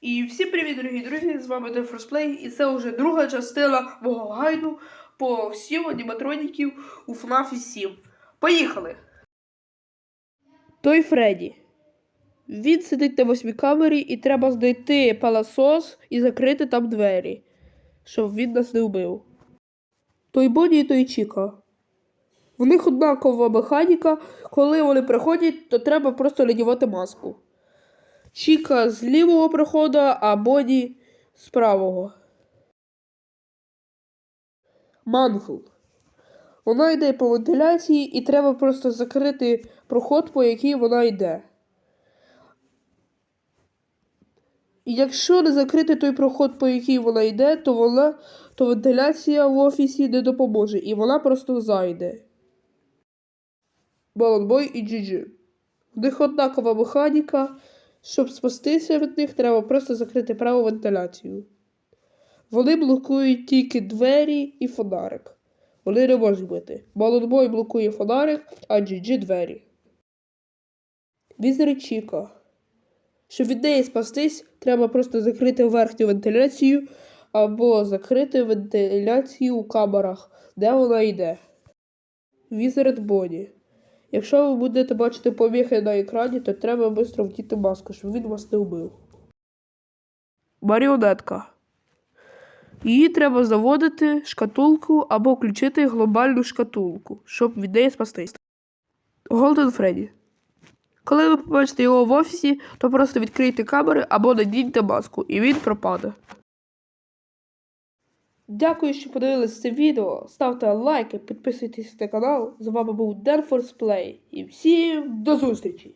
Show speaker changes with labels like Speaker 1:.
Speaker 1: І всім привіт, дорогі друзі! З вами Play, і це вже друга частина мого гайду по всім аніматроніків у FNAF 7. Поїхали! Той Фредді. Він сидить на восьмій камері і треба знайти паласос і закрити там двері, щоб він нас не вбив. Той Боні і той Чіка. В них однакова механіка, коли вони приходять, то треба просто надівати маску. Чіка з лівого проходу, а Боді з правого. Мангл. Вона йде по вентиляції, і треба просто закрити проход, по який вона йде. І якщо не закрити той проход, по який вона йде, то вона то вентиляція в офісі не допоможе, і вона просто зайде. Баланбой і Джиджи. В них однакова механіка. Щоб спастися від них, треба просто закрити праву вентиляцію. Вони блокують тільки двері і фонарик. Вони не можуть бити. Баланбой блокує фонарик, а GG двері. Візер Чіка. Щоб від неї спастись, треба просто закрити верхню вентиляцію або закрити вентиляцію у камерах, де вона йде. Візерет Боні. Якщо ви будете бачити поміхи на екрані, то треба швидко вдіти маску, щоб він вас не вбив. Маріонетка. Її треба заводити шкатулку або включити глобальну шкатулку, щоб від неї спастись. Голден Фредді. Коли ви побачите його в офісі, то просто відкрийте камери або надіньте маску, і він пропаде. Дякую, що подивилися це відео. Ставте лайки, підписуйтесь на канал. З вами був Denforce. І всім до зустрічі!